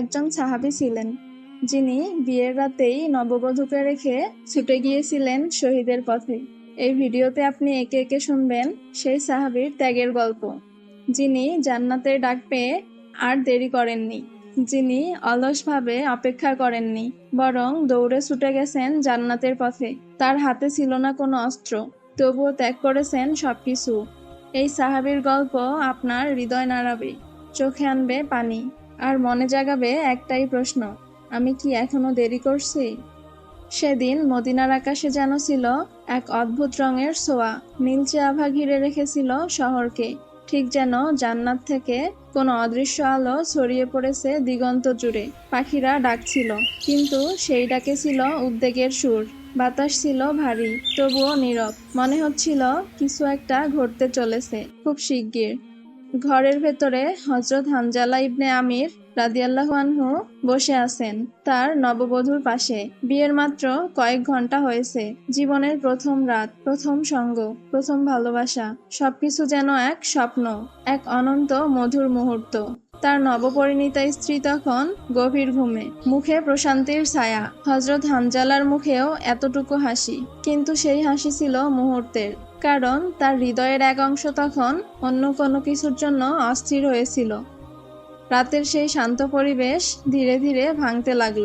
একজন সাহাবী ছিলেন, যিনি বিয়ের রাতেই নববধূকে রেখে ছুটে গিয়েছিলেন শহীদের পথে। এই ভিডিওতে আপনি একে একে শুনবেন সেই সাহাবীর ত্যাগের গল্প, যিনি জান্নাতের ডাক পেয়ে আর দেরি করেননি, যিনি অলসভাবে অপেক্ষা করেননি, বরং দৌড়ে ছুটে গেছেন জান্নাতের পথে। তার হাতে ছিল না কোনো অস্ত্র, তবুও ত্যাগ করেছেন সবকিছু। এই সাহাবীর গল্প আপনার হৃদয় নাড়াবে, চোখে আনবে পানি। আর মনে জাগাবে একটাই প্রশ্ন, আমি কি এখনও দেরি করছি? সেদিন মদিনার আকাশে যেন ছিল এক অদ্ভুত রঙের সোয়া নীলচে আভা ঘিরে রেখেছিল শহরকে, ঠিক যেন জান্নাত থেকে কোনো অদৃশ্য আলো ছড়িয়ে পড়েছে দিগন্ত জুড়ে। পাখিরা ডাকছিল, কিন্তু সেই ডাকে ছিল উদ্বেগের সুর, বাতাস ছিল ভারী, তবুও নীরব, মনে হচ্ছিল কিছু একটা ঘটতে চলেছে, খুব শিগগির। ঘরের ভেতরে হজরত হানজালা ইবনে আমির রাদিয়াল্লাহু আনহু বসে আছেন তার নববধূর পাশে। বিয়ের মাত্র কয়েক ঘণ্টা হয়েছে। জীবনের প্রথম রাত, প্রথম সঙ্গ, প্রথম ভালোবাসা, সবকিছু যেন এক স্বপ্ন, এক অনন্ত মধুর মুহূর্ত। তার নবপরিণীতা স্ত্রী তখন গভীর ঘুমে, মুখে প্রশান্তির ছায়া। হজরত হানজালার মুখেও এতটুকু হাসি, কিন্তু সেই হাসি ছিল মুহূর্তের। কারণ তার হৃদয়ের এক অংশ তখন অন্য কোনো কিছুর জন্য অস্থির হয়েছিল। রাতের সেই শান্ত পরিবেশ ধীরে ধীরে ভাঙতে লাগল।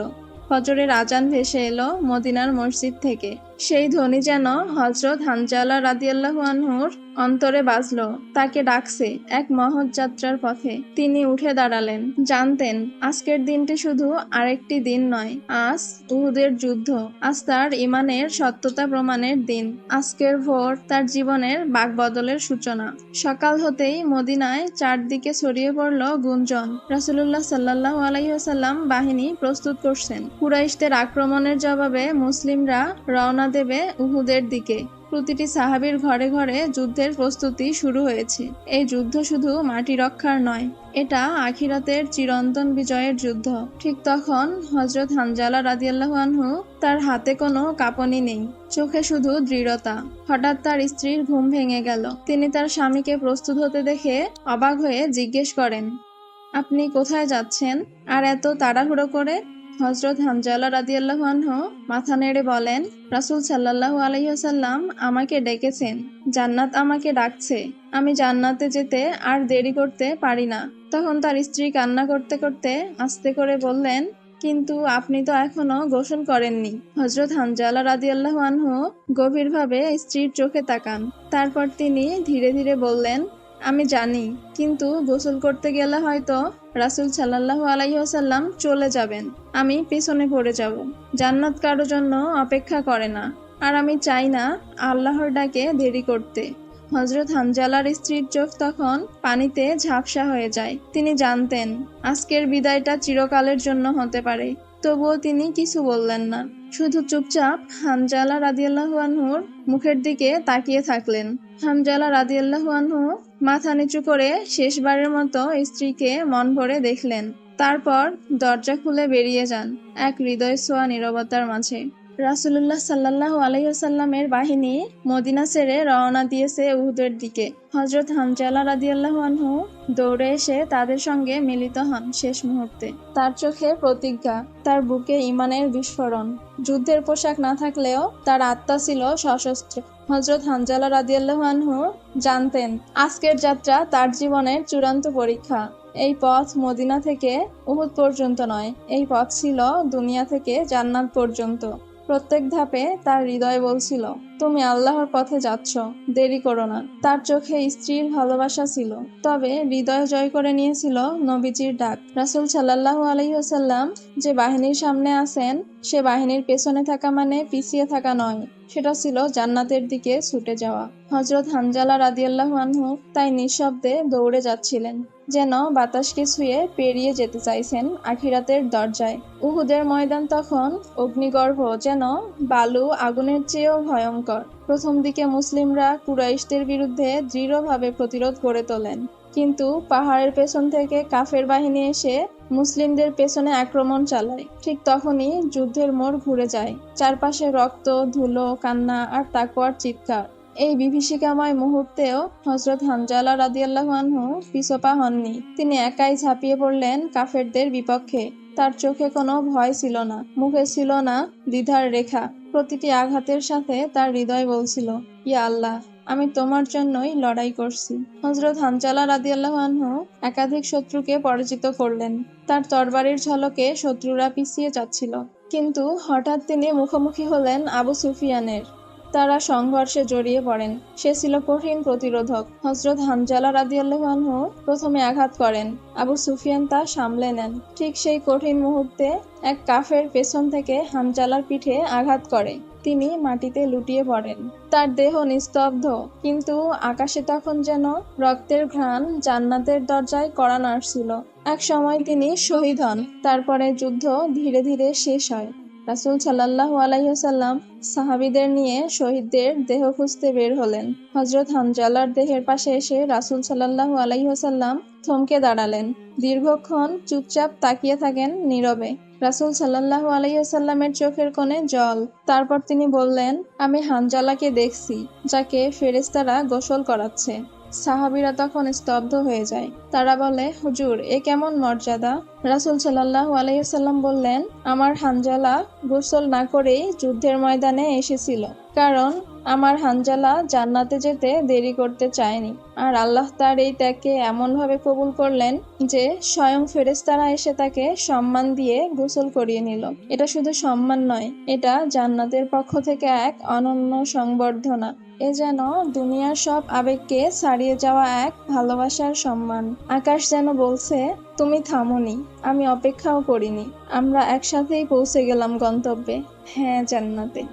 ফজরের আজান ভেসে এলো মদিনার মসজিদ থেকে। সেই ধ্বনি যেন হজরত হানজালা রাদিয়াল্লাহু আনহুর অন্তরে বাজলো। তাকে ডাকছে এক মহৎ যাত্রার পথে। তিনি উঠে দাঁড়ালেন। জানতেন, আজকের দিনটি শুধু আরেকটি দিন নয়, আজ উহুদের যুদ্ধ। আজ তার ইমানের সত্যতা প্রমাণের দিন। আজকের ভোর তার জীবনের বাকবদলের সূচনা। সকাল হতেই মদিনায় চারদিকে ছড়িয়ে পড়ল গুঞ্জন। রাসুলুল্লাহ সাল্লাহ আলাইসাল্লাম বাহিনী প্রস্তুত করছেন। কুরাইশদের আক্রমণের জবাবে মুসলিমরা রওনা দেবে উহুদের দিকে। প্রতিটি সাহাবীর ঘরে ঘরে যুদ্ধের প্রস্তুতি শুরু হয়েছে। এই যুদ্ধ শুধু মাটি রক্ষার নয়, এটা আখিরাতের চিরন্তন বিজয়ের যুদ্ধ। ঠিক তখন হজরত হানজালা রাদিয়াল্লাহু আনহু তার হাতে কোনো কাঁপনি নেই, চোখে শুধু দৃঢ়তা। হঠাৎ তার স্ত্রীর ঘুম ভেঙে গেল। তিনি তার স্বামীকে প্রস্তুত হতে দেখে অবাক হয়ে জিজ্ঞেস করেন, আপনি কোথায় যাচ্ছেন? আর এত তাড়াহুড়ো করে? হজরত হামজালা রাদিয়াল্লাহু আনহু মাথা নেড়ে বলেন, রাসূল সাল্লাল্লাহু আলাইহি আমাকে ডেকেছেন। জান্নাত আমাকে ডাকছে। আমি জান্নাতে যেতে আর দেরি করতে পারি না। তখন তার স্ত্রী কান্না করতে করতে আস্তে করে বললেন, কিন্তু আপনি তো এখনও গোসল করেননি। হজরত হানজালা রাদিয়াল্লাহু আনহু গভীরভাবে স্ত্রীর চোখে তাকান। তারপর তিনি ধীরে ধীরে বললেন আমি জানি, কিন্তু গোসল করতে গেলে হয়তো রাসুল সাল্লাহ আলাইসাল্লাম চলে যাবেন। আমি পেছনে পড়ে যাব। জান্নাত কারও জন্য অপেক্ষা করে না। আর আমি চাই না আল্লাহর ডাকে দেরি করতে। হজরত হানজালার স্ত্রীর চোখ তখন পানিতে ঝাপসা হয়ে যায়। তিনি জানতেন, আজকের বিদায়টা চিরকালের জন্য হতে পারে। তবুও তিনি কিছু বললেন না। শুধু চুপচাপ হানজালা রাদিয়াল্লাহু আনহুর মুখের দিকে তাকিয়ে থাকলেন। হানজালা রাদিয়াল্লাহু আনহু মাথা নিচু করে শেষবারের মতো স্ত্রীকে মন ভরে দেখলেন। তারপর দরজা খুলে বেরিয়ে যান এক হৃদয় ছোঁয়া নিরবতার মাঝে। রাসুলুল্লাহ সাল্লাহ আলাইসাল্লামের বাহিনী মদিনা ছেড়ে রওনা দিয়েছে উহুদের দিকে। হজরত হামজালা রাদিয়াল্লাহু আনহু দৌড়ে এসে তাদের সঙ্গে মিলিত হন শেষ মুহূর্তে। তার চোখে প্রতিজ্ঞা, তার বুকে ইমানের বিস্ফোরণ। যুদ্ধের পোশাক না থাকলেও তার আত্মা ছিল সশস্ত্র। হজরত হানজালা রাদিয়াল্লাহু আনহু জানতেন, আজকের যাত্রা তার জীবনের চূড়ান্ত পরীক্ষা। এই পথ মদিনা থেকে উহুদ পর্যন্ত নয়, এই পথ ছিল দুনিয়া থেকে জান্নাত পর্যন্ত। প্রত্যেক ধাপে তার হৃদয় বলছিল তুমি আল্লাহর পথে যাচ্ছ। দেরি করো না। তার চোখে স্ত্রীর ভালোবাসা ছিল, তবে হৃদয় জয় করে নিয়েছিল নবীজির ডাক। রাসুল সাল্লাহ আলহিহাসাল্লাম যে বাহিনীর সামনে আছেন, সে বাহিনীর পেছনে থাকা মানে পিছিয়ে থাকা নয়। সেটা ছিল জান্নাতের দিকে ছুটে যাওয়া। হজরত হানজালা রাদিয়াল্লাহু আনহু তাই নিঃশব্দে দৌড়ে যাচ্ছিলেন, যেন বাতাসকে ছুঁয়ে পেরিয়ে যেতে চাইছেন আখিরাতের দরজায়। উহুদের ময়দান তখন অগ্নিগর্ভ, যেন বালু আগুনের চেয়েও ভয়ঙ্কর। প্রথম দিকে মুসলিমরা কুরাইশদের বিরুদ্ধে দৃঢ়ভাবে প্রতিরোধ গড়ে তোলেন। কিন্তু পাহাড়ের পেছন থেকে কাফের বাহিনী এসে মুসলিমদের পেছনে আক্রমণ চালায়। ঠিক তখনই যুদ্ধের মোড় ঘুরে যায়। চারপাশে রক্ত, ধুলো, কান্না আর তাকুয়ার চিৎকার। এই বিভীষিকাময় মুহূর্তেও হজরত হানজালা রাদিয়াল্লাহু আনহু পিছপা হননি। তিনি একাই ঝাঁপিয়ে পড়লেন কাফেরদের বিপক্ষে। তার চোখে কোনো ভয় ছিল না, মুখে ছিল না দ্বিধার রেখা। প্রতিটি আঘাতের সাথে তার হৃদয় বলছিল, ইয়া আল্লাহ, আমি তোমার জন্যই লড়াই করছি। হজরত হানজালা রাদিয়াল্লাহু আনহু একাধিক শত্রুকে পরাজিত করলেন। তার তরবারির ঝলকে শত্রুরা পিছিয়ে যাচ্ছিল। কিন্তু হঠাৎ তিনি মুখোমুখি হলেন আবু সুফিয়ানের। তারা সংঘর্ষে জড়িয়ে পড়েন। সে ছিল কঠিন প্রতিরোধক। হজরত হানজালা রাদিয়াল্লাহু প্রথমে আঘাত করেন। আবু সুফিয়ান তা সামলে নেন। ঠিক সেই কঠিন মুহূর্তে এক কাফের পেছন থেকে হামজালার পিঠে আঘাত করে। তিনি মাটিতে লুটিয়ে পড়েন। তার দেহ নিস্তব্ধ, কিন্তু আকাশে তখন যেন রক্তের ঘ্রাণ জান্নাতের দরজায় কড়া নাড়ছিল। এক সময় তিনি শহীদ হন। তারপরে যুদ্ধ ধীরে ধীরে শেষ হয়। রাসুল সাল্লাহ আলাইসাল্লাম সাহাবিদের নিয়ে শহীদদের দেহ খুঁজতে বের হলেন। হজরত হানজালার দেহের পাশে এসে রাসুল সাল্লাহ আলাইসাল্লাম থমকে দাঁড়ালেন। দীর্ঘক্ষণ চুপচাপ তাকিয়ে থাকেন নীরবে। রাসুল সাল্লাহ আলাইসাল্লামের চোখের কোণে জল। তারপর তিনি বললেন, আমি হানজালাকে দেখছি, যাকে ফেরেস্তারা গোসল করাচ্ছে। সাহাবিরা তখন স্তব্ধ হয়ে যায়। তারা বলে, হুজুর, এ কেমন মর্যাদা? রাসুল সাল্লাহ আলাইসাল্লাম বললেন, আমার হানজালা গোসল না করেই যুদ্ধের ময়দানে এসেছিল। কারণ আমার হানজালা জান্নাতে যেতে দেরি করতে চায়নি। আর আল্লাহ তার এই ত্যাগকে এমনভাবে কবুল করলেন যে স্বয়ং ফেরেস্তারা এসে তাকে সম্মান দিয়ে গোসল করিয়ে নিল। এটা শুধু সম্মান নয়, এটা জান্নাতের পক্ষ থেকে এক অনন্য সংবর্ধনা। এ যেন দুনিয়ার সব আবেগকে ছাড়িয়ে যাওয়া এক ভালোবাসার সম্মান। আকাশ যেন বলছে, তুমি থামোনি, আমি অপেক্ষাও করিনি, আমরা একসাথেই পৌঁছে গেলাম গন্তব্যে। হ্যাঁ জান্নাতে।